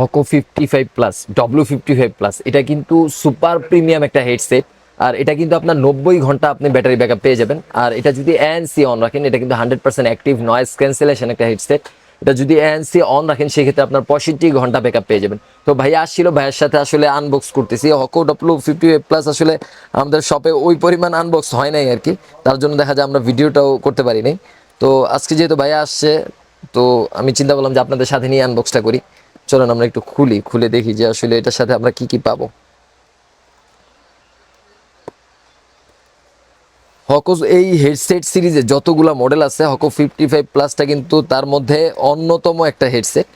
Hoco fifty five plus W fifty five plus এটা কিন্তু super premium একটা headset আর এটা কিন্তু আপনার নব্বই ঘণ্টা আপনি ব্যাটারি ব্যাকআপ পেয়ে যাবেন। আর এটা যদি এএনসি অন রাখেন, এটা কিন্তু hundred percent active noise cancellation একটা হেডসেট এটা যদি এএনসি অন রাখেন, সেক্ষেত্রে আপনার পঁয়ষট্টি ঘণ্টা ব্যাকআপ পেয়ে যাবেন। তো ভাইয়া আসছিল, ভাইয়ের সাথে আসলে আনবক্স করতেছি। হকো ডব্লিউ ফিফটি প্লাস আসলে আমাদের শপে ওই পরিমাণ আনবক্স হয় নাই আর কি। তার জন্য দেখা যায় আমরা ভিডিওটাও করতে পারিনি তো আজকে যেহেতু ভাইয়া আসছে, তো আমি চিন্তা করলাম যে আপনাদের সাথে নিয়ে আনবক্সটা করি। চলুন আমরা একটু খুলি, খুলে দেখি যে আসলে এটার সাথে আমরা কি কি পাবো। হকো এই হেডসেট সিরিজে যতগুলা মডেল আছে, হকো ফিফটি ফাইভ প্লাসটা কিন্তু তার মধ্যে অন্যতম একটা হেডসেট।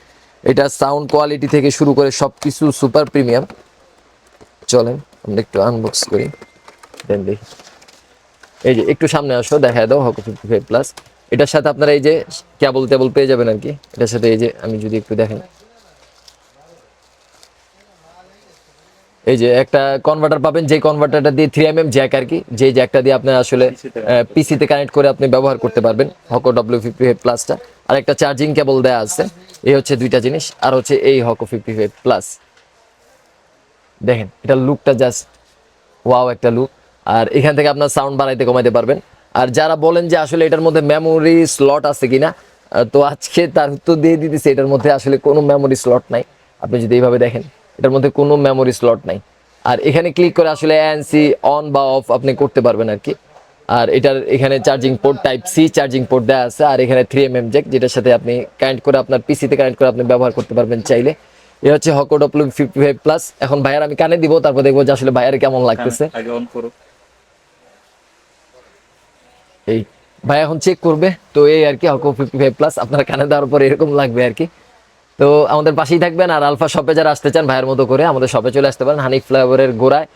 এটা সাউন্ড কোয়ালিটি থেকে শুরু করে সব কিছু সুপার প্রিমিয়াম। চলেন, আমরা একটু আনবক্স করি দেখি। এই যে একটু সামনে আসো দেখা দাও হকো ফিফটি ফাইভ প্লাস। এটার সাথে আপনারা এই যে কেবল টেবল পেয়ে যাবেন আর কি। এটার সাথে এই যে আমি যদি একটু দেখেন। এই যে একটা কনভার্টার পাবেন যে কনভার্টারটা দিয়ে থ্রি এম এম জ্যাক আর কি যে জ্যাকটা দিয়ে আপনি আসলে পিসিতে কানেক্ট করে আপনি ব্যবহার করতে পারবেন হকো ডব্লিউ ফিফটি ফাইভ প্লাসটা আর একটা চার্জিং কেবল দেওয়া আছে এই হচ্ছে দুইটা জিনিস আর হচ্ছে এই হকো ফিফটি ফাইভ প্লাস দেখেন এটা লুকটা জাস্ট ওয়াও একটা লুক আর এখান থেকে আপনার সাউন্ড বাড়াইতে কমাইতে পারবেন। আর যারা বলেন যে আসলে এটার মধ্যে মেমোরি স্লট আছে কিনা তো আজকে তার উত্তর দিয়ে দিতেছে এটার মধ্যে আসলে কোনো মেমোরি স্লট নাই। আপনি যদি এইভাবে দেখেন এটার মধ্যে কোনো মেমোরি স্লট নাই। আর এখানে ক্লিক করে আসলে এনসি অন বা অফ আপনি করতে পারবেন আর কি। আর এটার এখানে charging port type C charging port দেওয়া আছে আর এখানে থ্রি এম এম জ্যাক যেটার সাথে আপনি কানেক্ট করে আপনার পিসিতে কানেক্ট করে আপনি ব্যবহার করতে পারবেন চাইলে। এ হচ্ছে Hoco W fifty five plus এখন ভাইয়ার আমি কানে দিব তারপর দেখব যে আসলে ভাইয়ার কেমন লাগতেছে। অন করো এই ভাই এখন চেক করবে তো এই আর কি হকো ফিফটি ফাইভ প্লাস আপনার কানে দেওয়ার পর এরকম লাগবে আর কি। তো আমাদের পাশেই থাকবেন আর আলফা শপে যারা আসতে চান ভাইয়ের মতো করে আমাদের শপে চলে আসতে পারেন হানিফ ফ্লাইওভারের গোড়ায়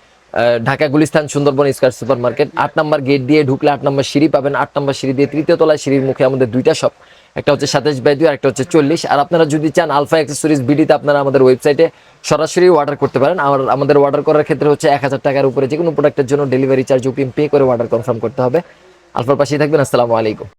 Dhaka Gulistan Sundarban square super market আট নম্বর গেট দিয়ে ঢুকলে আট নম্বর সিঁড়ি পাবেন, আট নম্বর সিঁড়ি দিয়ে তৃতীয় তলায় সিঁড়ির মুখে আমাদের দুইটা শপ একটা হচ্ছে সাতাশ বাই দুই আর একটা হচ্ছে চল্লিশ। আর আপনারা যদি চান আলফা অ্যাক্সেসরিজ বিডিতে আপনারা আমাদের ওয়েবসাইটে সরাসরি অর্ডার করতে পারেন। আর আমাদের অর্ডার করার ক্ষেত্রে হচ্ছে এক হাজার টাকার উপরে যে কোনো প্রোডাক্টের জন্য ডেলিভারি চার্জ অগ্রিম পে করে অর্ডার কনফার্ম করতে হবে। আলফার পাশেই থাকবেন, আসসালামু আলাইকুম।